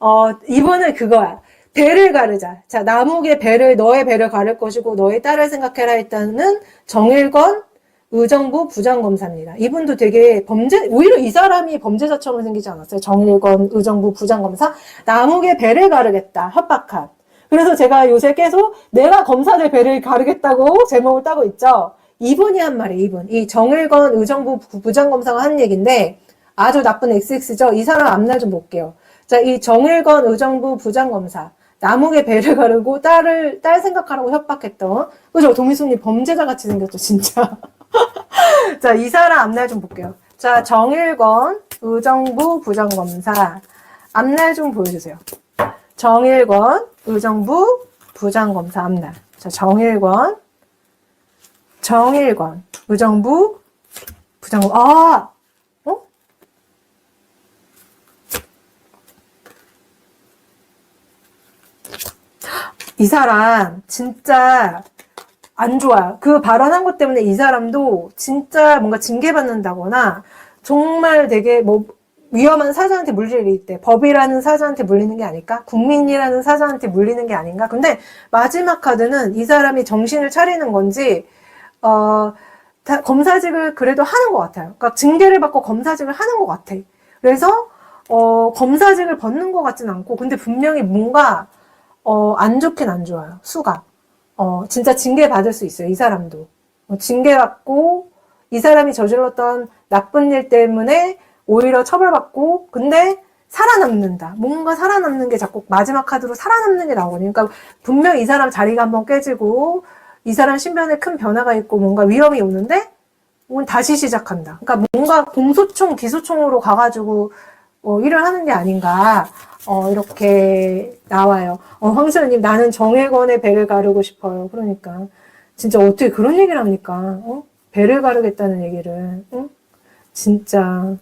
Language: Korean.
어, 이분은 그거야. 배를 가르자. 자, 남욱의 배를, 너의 배를 가를 것이고, 너의 딸을 생각해라 했다는 정일건 의정부 부장검사입니다. 이분도 되게 범죄, 오히려 이 사람이 범죄자처럼 생기지 않았어요. 정일건 의정부 부장검사. 남욱의 배를 가르겠다. 협박한. 그래서 제가 요새 계속 내가 검사들 배를 가르겠다고 제목을 따고 있죠. 이분이 한 말이에요, 이분. 이 정일건 의정부 부- 부장검사가 한 얘기인데 아주 나쁜 XX죠. 이 사람 앞날 좀 볼게요. 자, 이 정일건 의정부 부장검사. 남욱의 배를 가르고 딸을, 딸 생각하라고 협박했던. 그죠? 동미수님 범죄자 같이 생겼죠, 진짜. 자, 이 사람 앞날 좀 볼게요. 자, 정일건 의정부 부장검사. 앞날 좀 보여주세요. 정일권 의정부 부장검사 앞날. 자, 정일권 정일권 의정부 부장검 아, 이 사람 진짜 안 좋아요. 그 발언한 것 때문에 이 사람도 진짜 뭔가 징계받는다거나 정말 되게 뭐 위험한 사자한테 물릴 있대. 법이라는 사자한테 물리는 게 아닐까? 국민이라는 사자한테 물리는 게 아닌가? 근데 마지막 카드는 이 사람이 정신을 차리는 건지, 어, 다- 검사직을 그래도 하는 것 같아요. 그러니까 징계를 받고 검사직을 하는 것 같아. 그래서, 어, 검사직을 벗는 것 같진 않고, 근데 분명히 뭔가, 어, 안 좋긴 안 좋아요. 수가. 어, 진짜 징계 받을 수 있어요. 이 사람도. 어, 징계 받고, 이 사람이 저질렀던 나쁜 일 때문에 오히려 처벌받고, 근데 살아남는다. 뭔가 살아남는 게 자꾸 마지막 카드로 살아남는 게 나오거든요. 그러니까 분명 이 사람 자리가 한번 깨지고, 이 사람 신변에 큰 변화가 있고, 뭔가 위험이 오는데, 오늘 다시 시작한다. 그러니까 뭔가 공소총, 기소총으로 가가지고, 어, 일을 하는 게 아닌가, 어, 이렇게 나와요. 어, 황수연님, 나는 정혜건의 배를 가르고 싶어요. 그러니까. 진짜 어떻게 그런 얘기를 합니까? 어? 배를 가르겠다는 얘기를. 응? 진짜.